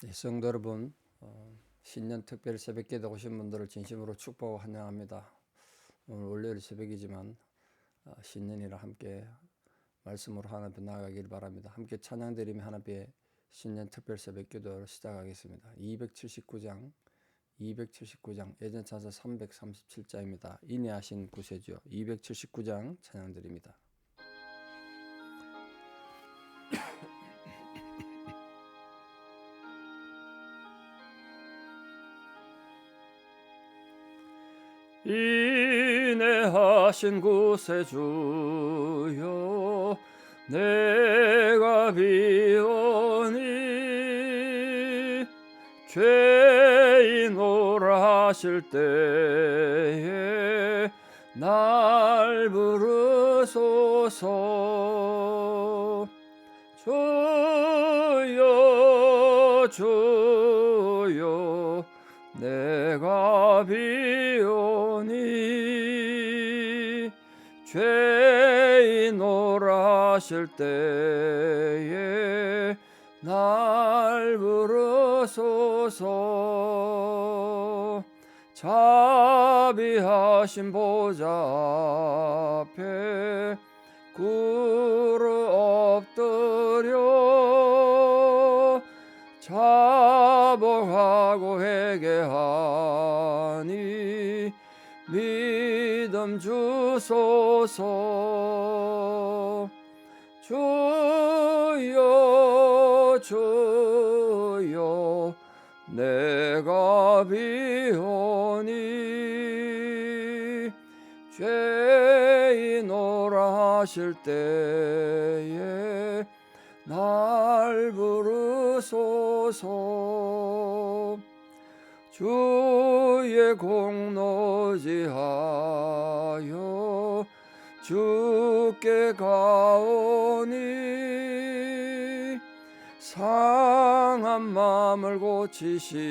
네, 성도 여러분, 어, 신년 특별 새벽 기도 오신 분들을 진심으로 축복하고 환영합니다. 오늘 월요일 새벽이지만 어, 신년이라 함께 말씀으로 하나님 나아가길 바랍니다. 함께 찬양드리며 하나님 앞에 신년 특별 새벽 기도를 시작하겠습니다. 279장 279장 예전 찬사 337자입니다. 인내하신 구세주여 279장 찬양드립니다. 하신 구세주여 내가 비오니 죄인오라 하실 때에 날 부르소서 자비하신 보좌 앞에 꿇어 엎드려 자복하고 회개하니 믿음 주소서. 주여 주여 내가 비오니 죄인오라 하실 때에 날 부르소서. 주의 공로지하여 주께 가오니 상한 마음을 고치시고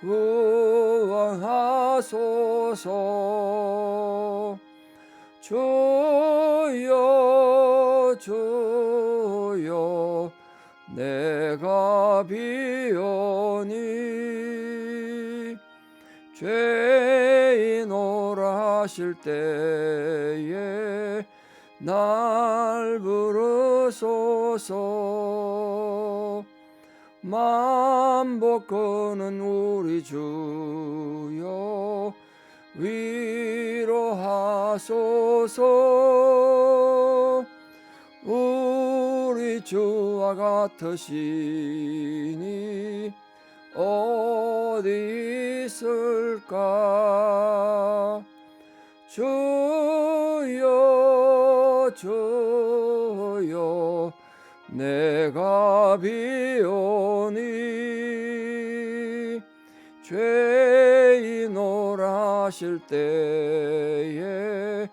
구원하소서. 주여 주여 내가 비오니 죄인 오라 하실 때에 날 부르 소서 만복하는 우리 주여 위로하소서. 우리 주와 같으시니 어디 있을까? 주여 주여 내가 비오니 죄인 오라 하실 때에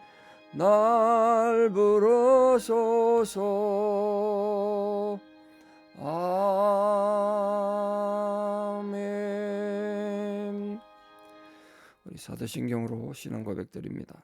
날 부르소서. 아멘. 우리 사도신경으로 신앙 고백드립니다.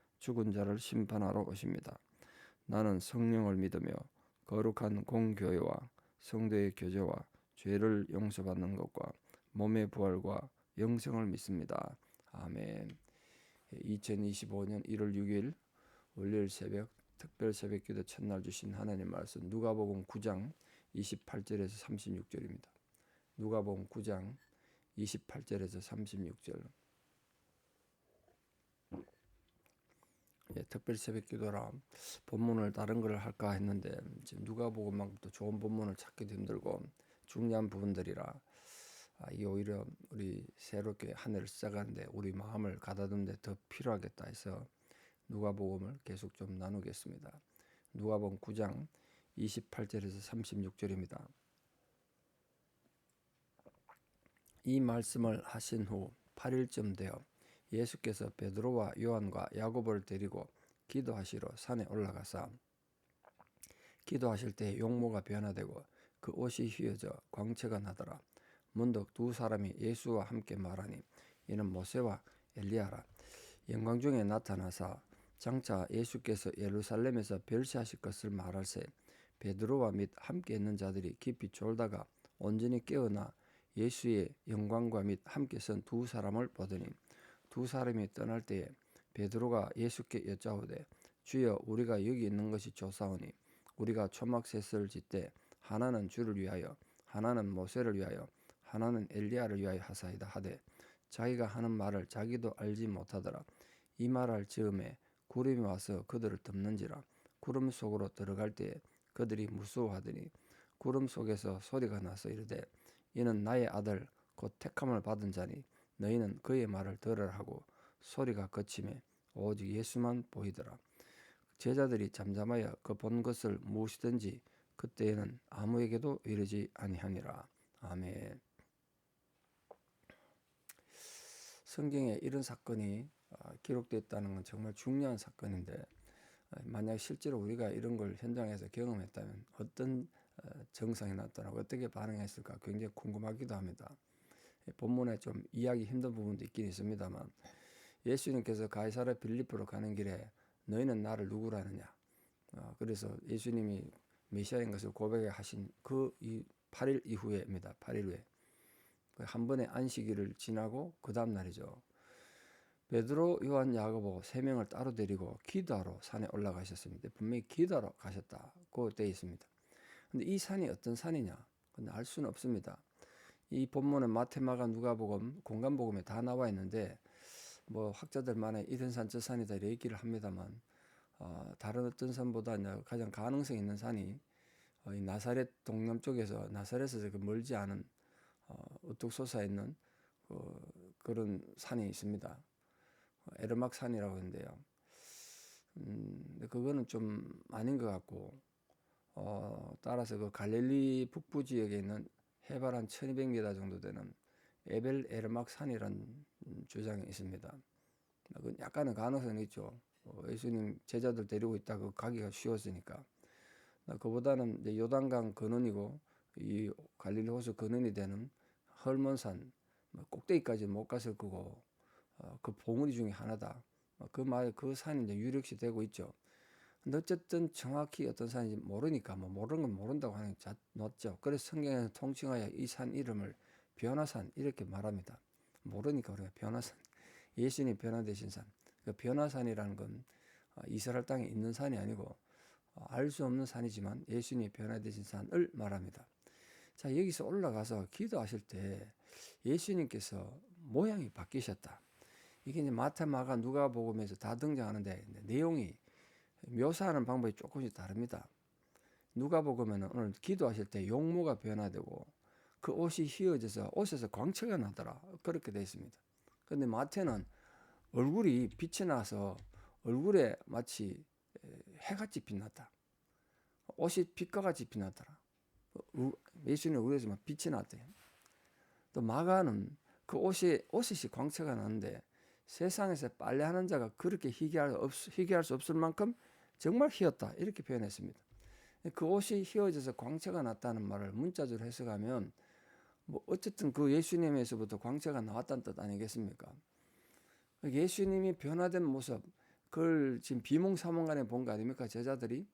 죽은 자를 심판하러 오십니다. 나는 성령을 믿으며 거룩한 공교회와 성도의 교제와 죄를 용서받는 것과 몸의 부활과 영생을 믿습니다. 아멘. 2025년 1월 6일 월요일 새벽 특별 새벽기도 첫날 주신 하나님 말씀 누가복음 9장 28절에서 36절입니다. 누가복음 9장 28절에서 36절. 예, 특별 새벽 기도라 본문을 다른 걸 할까 했는데 지금 누가복음만큼도 좋은 본문을 찾기도 힘들고 중요한 부분들이라 아, 이 오히려 우리 새롭게 한 해를 시작하는데 우리 마음을 가다듬는데 더 필요하겠다 해서 누가복음을 계속 좀 나누겠습니다. 누가복음 9장 28절에서 36절입니다. 이 말씀을 하신 후 8일쯤 되어 예수께서 베드로와 요한과 야고보를 데리고 기도하시러 산에 올라가사 기도하실 때 용모가 변화되고 그 옷이 휘어져 광채가 나더라. 문득 두 사람이 예수와 함께 말하니 이는 모세와 엘리야라. 영광 중에 나타나사 장차 예수께서 예루살렘에서 별시하실 것을 말할세 베드로와 및 함께 있는 자들이 깊이 졸다가 온전히 깨어나 예수의 영광과 및 함께 선 두 사람을 보더니 두 사람이 떠날 때에 베드로가 예수께 여짜오되 주여 우리가 여기 있는 것이 조사오니 우리가 초막 셋을 짓되 하나는 주를 위하여 하나는 모세를 위하여 하나는 엘리야를 위하여 하사이다. 하되 자기가 하는 말을 자기도 알지 못하더라. 이 말할 즈음에 구름이 와서 그들을 덮는지라 구름 속으로 들어갈 때에 그들이 무서워하더니 구름 속에서 소리가 나서 이르되 이는 나의 아들 곧 택함을 받은 자니 너희는 그의 말을 들으라 하고 소리가 그침에 오직 예수만 보이더라. 제자들이 잠잠하여 그 본 것을 무엇이든지 그때에는 아무에게도 이르지 아니하니라. 아멘. 성경에 이런 사건이 어, 기록됐다는 건 정말 중요한 사건인데 어, 만약 실제로 우리가 이런 걸 현장에서 경험했다면 어떤 어, 정상이 나타나고 어떻게 반응했을까 굉장히 궁금하기도 합니다. 본문에 좀 이해하기 힘든 부분도 있긴 있습니다만 예수님께서 가이사라 빌립보로 가는 길에 너희는 나를 누구라느냐 그래서 예수님이 메시아인 것을 고백하신 그 8일 이후에입니다. 8일 후에 그한 번의 안식일을 지나고 그 다음 날이죠. 베드로, 요한, 야고보 세 명을 따로 데리고 기도하러 산에 올라가셨습니다. 분명히 기도하러 가셨다고 되어 있습니다. 근데 이 산이 어떤 산이냐? 근데 알 수는 없습니다. 이 본문은 마테마가 누가복음, 공간복음에 다 나와 있는데 뭐 학자들만의 이런 산저 산이다 이렇게 얘기를 합니다만 어, 다른 어떤 산보다 가장 가능성 있는 산이 어, 이 나사렛 동남쪽에서 나사렛에서 그 멀지 않은 어, 우뚝 솟아 있는 그, 그런 산이 있습니다. 에르막 산이라고 하는데요. 음, 그거는 좀 아닌 것 같고, 어, 따라서 그 갈릴리 북부 지역에 있는 해발 한 1200m 정도 되는 에벨 에르막 산이라는 주장이 있습니다. 그 약간의 가능성이 있죠. 어, 예수님 제자들 데리고 있다가 가기가 쉬웠으니까. 그보다는 이제 요단강 근원이고 이 갈릴리 호수 근원이 되는 헐몬산 뭐 꼭대기까지 못 갔을 거고 어, 그 봉우리 중에 하나다. 어, 그 말, 그 산이 이제 유력시 되고 있죠. 근데 어쨌든 정확히 어떤 산인지 모르니까 뭐 모르는 건 모른다고 하는 자 놓죠. 그래서 성경에서 통칭하여 이 산 이름을 변화산 이렇게 말합니다. 모르니까 우리가 변화산. 예수님 변화되신 산. 그 변화산이라는 건 어, 이스라엘 땅에 있는 산이 아니고 알 수 없는 산이지만 예수님이 변화되신 산을 말합니다. 자, 여기서 올라가서 기도하실 때 예수님께서 모양이 바뀌셨다. 이게 이제 마태, 마가, 누가 복음에서 다 등장하는데 내용이 묘사하는 방법이 조금씩 다릅니다. 누가복음에는 오늘 기도하실 때 용모가 변화되고 그 옷이 휘어져서 옷에서 광채가 나더라. 그렇게 되어 있습니다. 근데 마태는 얼굴이 빛이 나서 얼굴에 마치 해같이 빛났다. 옷이 빛과 같이 빛나더라. 예수님 얼굴에서 빛이 났대요. 또 마가는 그 옷이 옷이 광채가 나는데 세상에서 빨래하는 자가 그렇게 희귀할, 없, 희귀할 수 없을 만큼 정말 희었다 이렇게 표현했습니다. 그 옷이 휘어져서 광채가 났다는 말을 문자적으로 해석하면 뭐 어쨌든 그 예수님에서부터 광채가 나왔다는 뜻 아니겠습니까? 예수님이 변화된 모습 그걸 지금 비몽사몽간에 본 거 아닙니까 제자들이?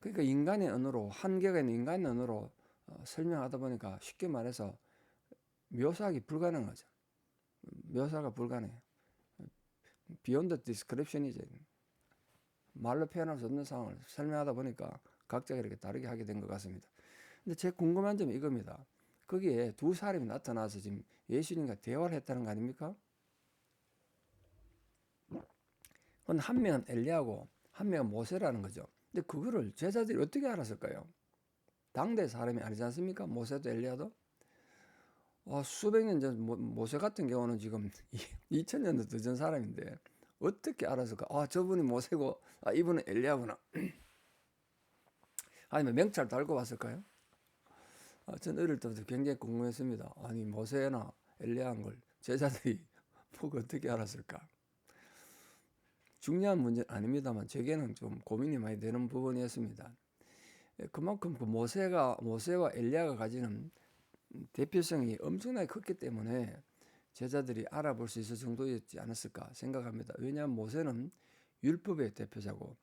그러니까 인간의 언어로 한계가 있는 인간의 언어로 어, 설명하다 보니까 쉽게 말해서 묘사하기 불가능하죠. 묘사가 불가능해요. beyond description이죠. 말로 표현할 수 없는 상황을 설명하다 보니까 각자가 이렇게 다르게 하게 된 것 같습니다. 근데 제 궁금한 점은 이겁니다. 거기에 두 사람이 나타나서 지금 예수님과 대화를 했다는 거 아닙니까? 그건 한 명은 엘리야고 한 명은 모세라는 거죠. 근데 그거를 제자들이 어떻게 알았을까요? 당대 사람이 아니지 않습니까? 모세도 엘리야도? 와, 수백 년 전 모세 같은 경우는 지금 2000년도 더전 사람인데 어떻게 알았을까? 아, 저분이 모세고 아, 이분은 엘리야구나. 아니면 명찰 달고 왔을까요? 아, 전 어릴 때부터 굉장히 궁금했습니다. 아니 모세나 엘리야한 걸 제자들이 보고 어떻게 알았을까? 중요한 문제는 아닙니다만 제게는 좀 고민이 많이 되는 부분이었습니다. 예, 그만큼 그 모세가 모세와 엘리야가 가지는 대표성이 엄청나게 컸기 때문에 제자들이 알아볼 수 있을 정도였지 않았을까 생각합니다. 왜냐하면 모세는 율법의 대표자고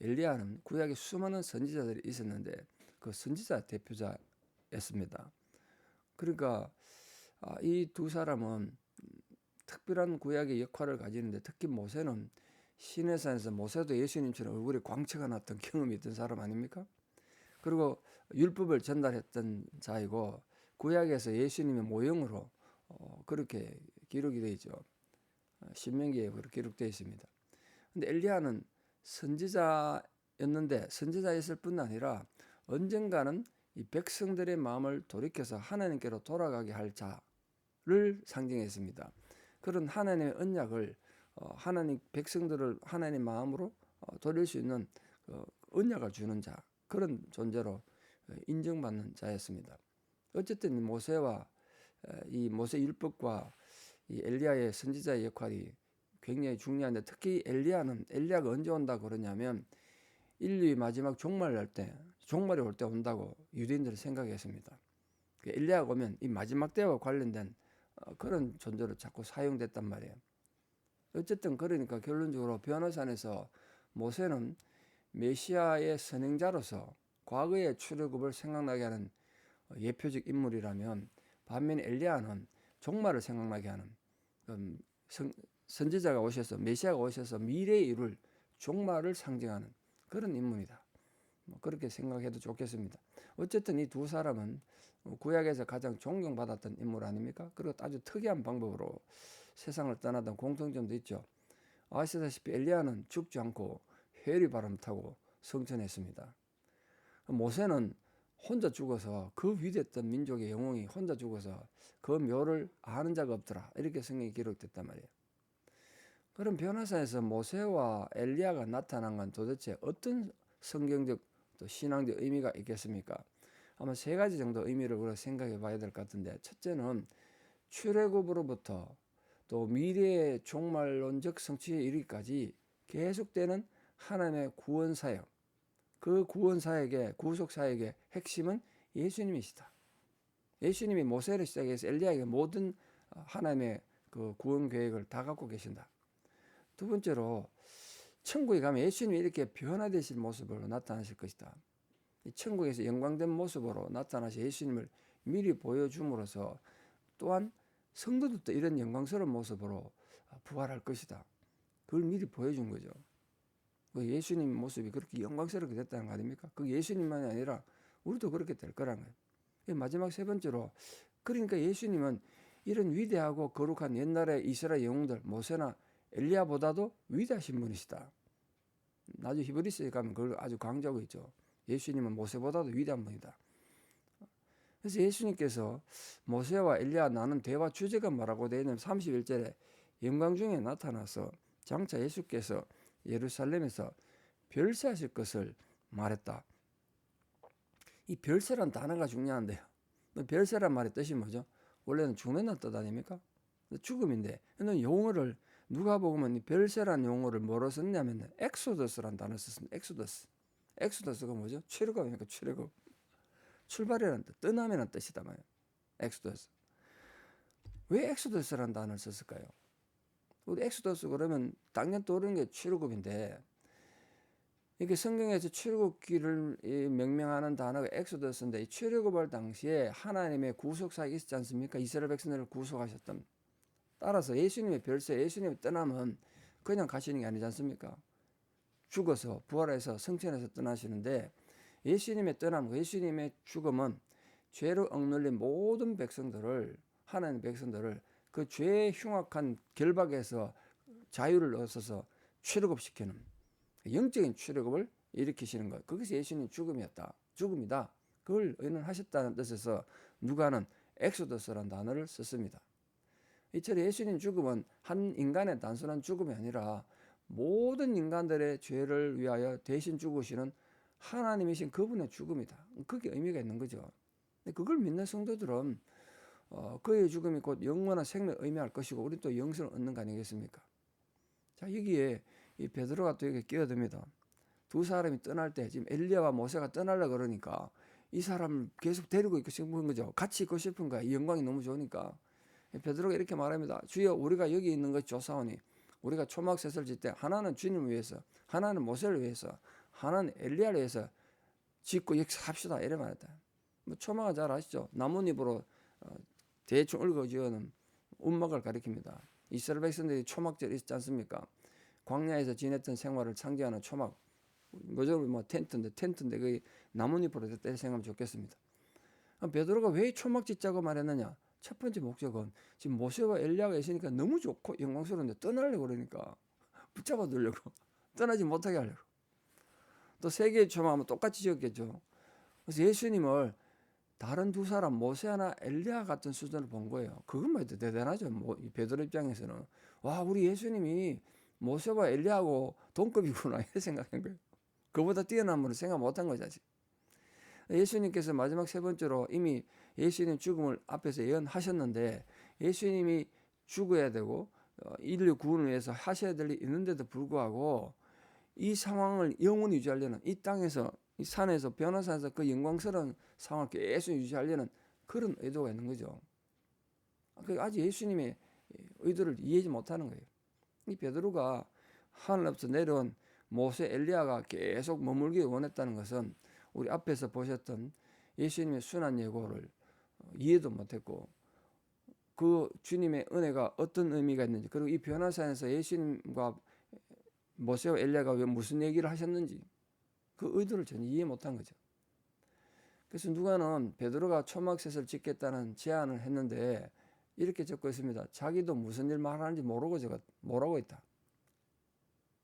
엘리야는 구약에 수많은 선지자들이 있었는데 그 선지자 대표자였습니다. 그러니까 아, 이두 사람은 특별한 구약의 역할을 가지는데 특히 모세는 시내산에서 모세도 예수님처럼 얼굴에 광채가 났던 경험이 있던 사람 아닙니까? 그리고 율법을 전달했던 자이고 구약에서 예수님의 모형으로 어, 그렇게 기록이 되어 있죠. 어, 신명기에 그렇게 기록되어 있습니다. 근데 엘리야는 선지자였는데 선지자였을 뿐 아니라 언젠가는 이 백성들의 마음을 돌이켜서 하나님께로 돌아가게 할 자를 상징했습니다. 그런 하나님의 언약을 어, 하나님 백성들을 하나님 마음으로 어, 돌릴 수 있는 어, 언약을 주는 자 그런 존재로 어, 인정받는 자였습니다. 어쨌든 모세와 이 모세 율법과 이 엘리야의 선지자의 역할이 굉장히 중요한데 특히 엘리야는 엘리야가 언제 온다 그러냐면 인류의 마지막 종말 날 때, 종말이 올 때 온다고 유대인들은 생각했습니다. 그 엘리야가 오면 이 마지막 때와 관련된 어, 그런 존재로 자꾸 사용됐단 말이에요. 어쨌든 그러니까 결론적으로 변호산에서 모세는 메시아의 선행자로서 과거의 출애굽을 생각나게 하는 예표적 인물이라면 반면 엘리야는 종말을 생각나게 하는 음, 성, 선지자가 오셔서 메시아가 오셔서 미래에 이룰 종말을 상징하는 그런 인물이다. 뭐 그렇게 생각해도 좋겠습니다. 어쨌든 이 두 사람은 구약에서 가장 존경받았던 인물 아닙니까? 그리고 아주 특이한 방법으로 세상을 떠나던 공통점도 있죠. 아시다시피 엘리야는 죽지 않고 회리 바람 타고 성천했습니다. 모세는 혼자 죽어서 그 위대했던 민족의 영웅이 혼자 죽어서 그 묘를 아는 자가 없더라. 이렇게 성경이 기록됐단 말이에요. 그럼 변화사에서 모세와 엘리야가 나타난 건 도대체 어떤 성경적 또 신앙적 의미가 있겠습니까? 아마 세 가지 정도 의미를 우리가 생각해 봐야 될 것 같은데 첫째는 출애굽으로부터 또 미래의 종말론적 성취에 이르기까지 계속되는 하나님의 구원 사역 그 구원 사역의 구속 사역의 핵심은 예수님이시다. 예수님이 모세를 시작해서 엘리야에게 모든 하나님의 그 구원 계획을 다 갖고 계신다. 두 번째로 천국에 가면 예수님이 이렇게 변화되실 모습으로 나타나실 것이다. 천국에서 영광된 모습으로 나타나시 예수님을 미리 보여줌으로써 또한 성도들도 이런 영광스러운 모습으로 부활할 것이다. 그걸 미리 보여준 거죠. 그 예수님 모습이 그렇게 영광스럽게 됐다는 거 아닙니까? 그 예수님만이 아니라 우리도 그렇게 될 거란 거예요. 마지막 세 번째로 그러니까 예수님은 이런 위대하고 거룩한 옛날의 이스라엘 영웅들 모세나 엘리야보다도 위대하신 분이시다. 나중에 히브리스에 가면 그걸 아주 강조하고 있죠. 예수님은 모세보다도 위대한 분이다. 그래서 예수님께서 모세와 엘리야 나는 대화 주제가 뭐라고 되어 있는 31절에 영광 중에 나타나서 장차 예수께서 예루살렘에서 별세하실 것을 말했다. 이 별세란 단어가 중요한데요. 별세란 말의 뜻이 뭐죠? 원래는 죽는다는 뜻 아닙니까? 죽음인데, 용어를 누가 보면 별세란 용어를 뭐로 썼냐면 엑소더스란 단어 썼습니다. 엑소더스. 엑소더스가 뭐죠? 출애굽이니까 출애굽. 출발이라는 뜻, 떠남이라는 뜻이다 말이에요. 엑소더스. 왜 엑소더스라는 단어를 썼을까요? 우리 엑소더스 그러면 당연 떠오르는 게 출애굽인데 이게 성경에서 출애굽기를 명명하는 단어가 엑소더스인데 이 출애굽할 당시에 하나님의 구속사역이 있었지 않습니까? 이스라엘 백성들을 구속하셨던 따라서 예수님의 별세, 예수님의 떠남은 그냥 가시는 게 아니지 않습니까? 죽어서 부활해서 성천에서 떠나시는데 예수님의 떠남, 예수님의 죽음은 죄로 억눌린 모든 백성들을 하나님 백성들을 그 죄의 흉악한 결박에서 자유를 얻어서 출애굽시키는 영적인 출애굽을 일으키시는 것. 그것이 예수님 죽음이었다. 죽음이다. 그걸 의논하셨다는 뜻에서 누가는 엑소더스라는 단어를 썼습니다. 이처럼 예수님 죽음은 한 인간의 단순한 죽음이 아니라 모든 인간들의 죄를 위하여 대신 죽으시는 하나님이신 그분의 죽음이다. 그게 의미가 있는 거죠. 그걸 믿는 성도들은 어, 그의 죽음이 곧 영원한 생명 의미할 것이고 우리 또 영생을 얻는 거 아니겠습니까? 자 여기에 이 베드로가 또 여기 끼어듭니다. 두 사람이 떠날 때 지금 엘리야와 모세가 떠나려 그러니까 이 사람을 계속 데리고 있고 싶은 거죠. 같이 있고 싶은 거야. 이 영광이 너무 좋으니까. 베드로가 이렇게 말합니다. 주여 우리가 여기 있는 것이 조사오니 우리가 초막셋을 짓때 하나는 주님을 위해서 하나는 모세를 위해서 하나는 엘리야를 위해서 짓고 여기서 합시다 이래 말했다. 뭐 초막은 잘 아시죠? 나뭇잎으로 어, 대충 얽어지어는 운막을 가리킵니다. 이스라엘 백성들이 초막절 있지 않습니까? 광야에서 지냈던 생활을 상징하는 초막. 뭐죠? 뭐 텐트인데 텐트인데 그 나뭇잎으로 됐다 생각하면 좋겠습니다. 베드로가 왜 초막 짓자고 말했느냐? 첫 번째 목적은 지금 모세와 엘리야가 있으니까 너무 좋고 영광스러운데 떠나려고 그러니까 붙잡아 두려고 떠나지 못하게 하려고. 또 세계의 초막하면 똑같이 지었겠죠. 그래서 예수님을 다른 두 사람 모세나 엘리야 같은 수준으로 본 거예요. 그것만 해도 대단하죠. 뭐, 이 베드로 입장에서는 와 우리 예수님이 모세와 엘리야하고 동급이구나 이렇게 생각한 거예요. 그보다 분을 생각 못한 아직. 예수님께서 마지막 세 번째로 이미 예수님 죽음을 앞에서 예언하셨는데 예수님이 죽어야 되고 어, 인류 구원을 위해서 하셔야 될 일이 있는데도 불구하고 이 상황을 영원히 유지하려는 이 땅에서 이 산에서 변화산에서 그 영광스러운 상황을 계속 유지하려는 그런 의도가 있는 거죠. 그 아직 예수님의 의도를 이해하지 못하는 거예요. 이 베드로가 하늘로부터 내려온 모세 엘리야가 계속 머물기 원했다는 것은 우리 앞에서 보셨던 예수님의 순한 예고를 이해도 못했고 그 주님의 은혜가 어떤 의미가 있는지 그리고 이 변화산에서 예수님과 모세와 엘리야가 왜 무슨 얘기를 하셨는지 그 의도를 전혀 이해 못한 거죠. 그래서 누가는 베드로가 초막셋을 짓겠다는 제안을 했는데 이렇게 적고 있습니다. 자기도 무슨 일 말하는지 모르고 제가 뭐라고 했다.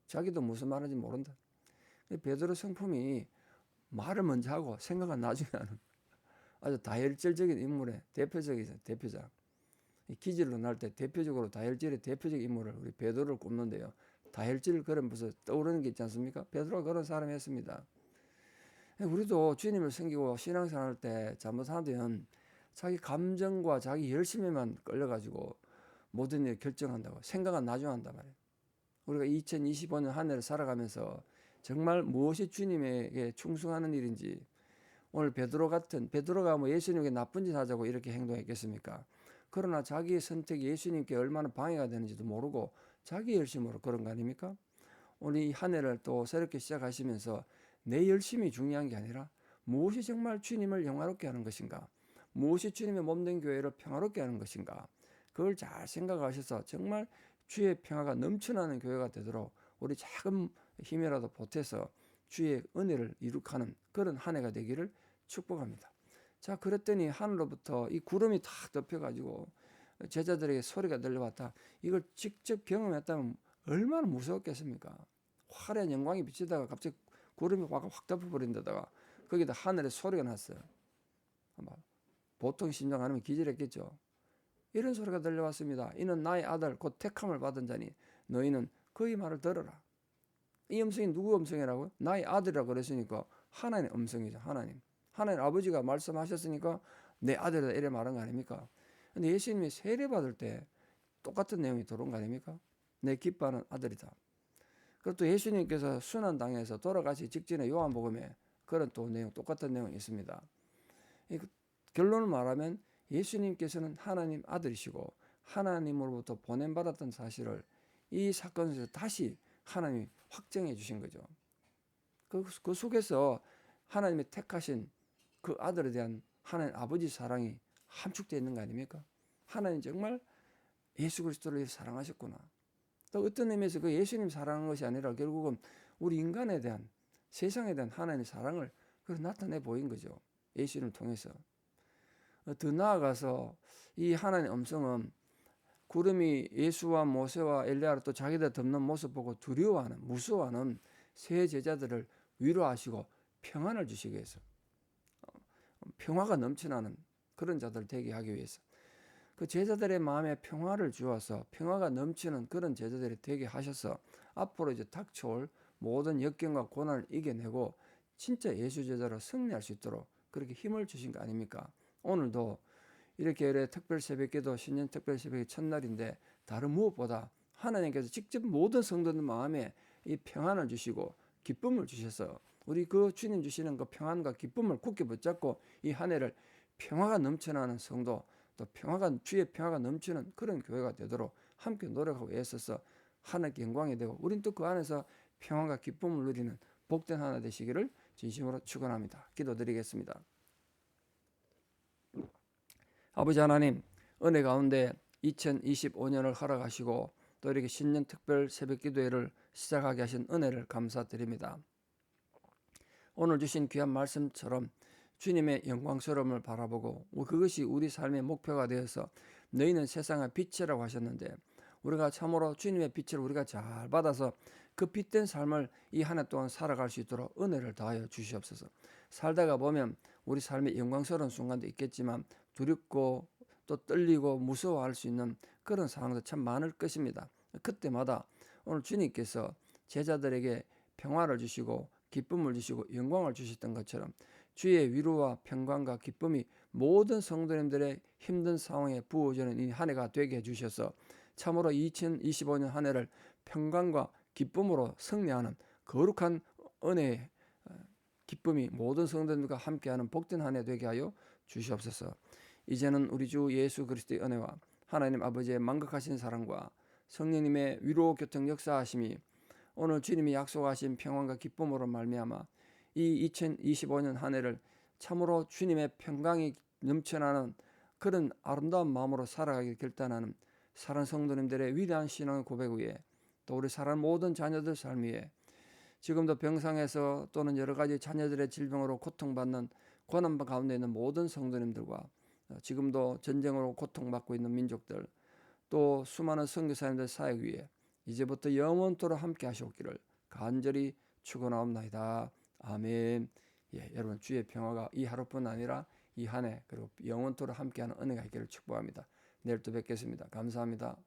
자기도 무슨 말하는지 모른다. 베드로 성품이 말을 먼저 하고 생각은 나중에 하는 아주 다혈질적인 인물의 대표적이죠. 대표작. 기질로 날 때 대표적으로 다혈질의 대표적 인물을 우리 베드로를 꼽는데요. 다혈질 그런 무슨 떠오르는 게 있지 않습니까? 베드로가 그런 사람이었습니다. 우리도 주님을 섬기고 신앙생활 할때 잘못하면 자기 감정과 자기 열심에만 끌려가지고 모든 일 결정한다고 생각은 나중에 한단 말이에요. 우리가 2025년 한 해를 살아가면서 정말 무엇이 주님에게 충성하는 일인지 오늘 베드로 같은 베드로가 뭐 예수님에게 나쁜 짓 하자고 이렇게 행동했겠습니까? 그러나 자기의 선택이 예수님께 얼마나 방해가 되는지도 모르고 자기 열심으로 그런 거 아닙니까? 오늘 이 한 해를 또 새롭게 시작하시면서 내 열심이 중요한 게 아니라 무엇이 정말 주님을 영화롭게 하는 것인가? 무엇이 주님의 몸된 교회를 평화롭게 하는 것인가? 그걸 잘 생각하셔서 정말 주의 평화가 넘쳐나는 교회가 되도록 우리 작은 힘이라도 보태서 주의 은혜를 이룩하는 그런 한 해가 되기를 축복합니다. 자, 그랬더니 하늘로부터 이 구름이 탁 덮여가지고 제자들에게 소리가 들려왔다. 이걸 직접 경험했다면 얼마나 무서웠겠습니까? 화려한 영광이 비치다가 갑자기 구름이 확, 확 덮어버린다다가 거기다 하늘에 소리가 났어요. 아마 보통 심정 아니면 기절했겠죠. 이런 소리가 들려왔습니다. 이는 나의 아들 곧 택함을 받은 자니 너희는 그의 말을 들어라. 이 음성이 누구 음성이라고요? 나의 아들이라고 그랬으니까 하나님의 음성이죠. 하나님. 하나님 아버지가 말씀하셨으니까 내 아들이다 이래 말한 거 아닙니까? 근데 예수님이 세례 받을 때 똑같은 내용이 들어온 거 아닙니까? 내 기뻐하는 아들이다. 그리고 또 예수님께서 순환 당에서 돌아가시 직전에 요한복음에 그런 또 내용 똑같은 내용이 있습니다. 결론을 말하면 예수님께서는 하나님 아들이시고 하나님으로부터 보냄받았던 사실을 이 사건에서 다시 하나님이 확정해 주신 거죠. 그, 그 속에서 하나님이 택하신 그 아들에 대한 하나님 아버지 사랑이 함축되어 있는 거 아닙니까? 하나님 정말 예수 그리스도를 사랑하셨구나. 또 어떤 의미에서 그 예수님 사랑한 것이 아니라 결국은 우리 인간에 대한 세상에 대한 하나님의 사랑을 그 나타내 보인 거죠. 예수님을 통해서. 더 나아가서 이 하나님의 음성은 구름이 예수와 모세와 엘리야를 또 자기들 덮는 모습 보고 두려워하는 무서워하는 새 제자들을 위로하시고 평안을 주시기 위해서 어, 평화가 넘쳐나는 그런 자들 되게 하기 위해서 그 제자들의 마음에 평화를 주어서 평화가 넘치는 그런 제자들이 되게 하셔서 앞으로 이제 닥쳐올 모든 역경과 고난을 이겨내고 진짜 예수 제자로 승리할 수 있도록 그렇게 힘을 주신 거 아닙니까? 오늘도 이렇게 이래 특별 새벽기도 신년 특별 새벽의 첫날인데 다른 무엇보다 하나님께서 직접 모든 성도들 마음에 이 평안을 주시고 기쁨을 주셔서 우리 그 주님 주시는 그 평안과 기쁨을 굳게 붙잡고 이 한 해를 평화가 넘쳐나는 성도 또 평화가 주의 평화가 넘치는 그런 교회가 되도록 함께 노력하고 애써서 하나님께 영광이 되고 우린 또 그 안에서 평화가 기쁨을 누리는 복된 하나 되시기를 진심으로 축원합니다. 기도드리겠습니다. 아버지 하나님 은혜 가운데 2025년을 허락하시고 또 이렇게 신년 특별 새벽 기도회를 시작하게 하신 은혜를 감사드립니다. 오늘 주신 귀한 말씀처럼 주님의 영광스러움을 바라보고 그것이 우리 삶의 목표가 되어서 너희는 세상의 빛이라고 하셨는데 우리가 참으로 주님의 빛을 우리가 잘 받아서 그 빛된 삶을 이 한 해 동안 살아갈 수 있도록 은혜를 다하여 주시옵소서. 살다가 보면 우리 삶의 영광스러운 순간도 있겠지만 두렵고 또 떨리고 무서워할 수 있는 그런 상황도 참 많을 것입니다. 그때마다 오늘 주님께서 제자들에게 평화를 주시고 기쁨을 주시고 영광을 주셨던 것처럼 주의 위로와 평강과 기쁨이 모든 성도님들의 힘든 상황에 부어지는 이 한 해가 되게 해주셔서 참으로 2025년 한 해를 평강과 기쁨으로 승리하는 거룩한 은혜의 어, 기쁨이 모든 성도들과 함께하는 복된 한 해 되게 하여 주시옵소서. 이제는 우리 주 예수 그리스도의 은혜와 하나님 아버지의 만극하신 사랑과 성령님의 위로 교통 역사하심이 오늘 주님이 약속하신 평안과 기쁨으로 말미암아 이 2025년 한 해를 참으로 주님의 평강이 넘쳐나는 그런 아름다운 마음으로 살아가기 결단하는 사랑 성도님들의 위대한 신앙의 고백 위에 또 우리 사랑 모든 자녀들 삶 위에 지금도 병상에서 또는 여러 가지 자녀들의 질병으로 고통받는 고난 가운데 있는 모든 성도님들과 지금도 전쟁으로 고통받고 있는 민족들 또 수많은 선교사님들 사역 위에 이제부터 영원토록 함께 하시옵기를 간절히 축원하옵나이다. 아멘. 예, 여러분 주의 평화가 이 하루뿐 아니라 이 한 해 그리고 영원토록 함께하는 은혜가 있기를 축복합니다. 내일 또 뵙겠습니다. 감사합니다.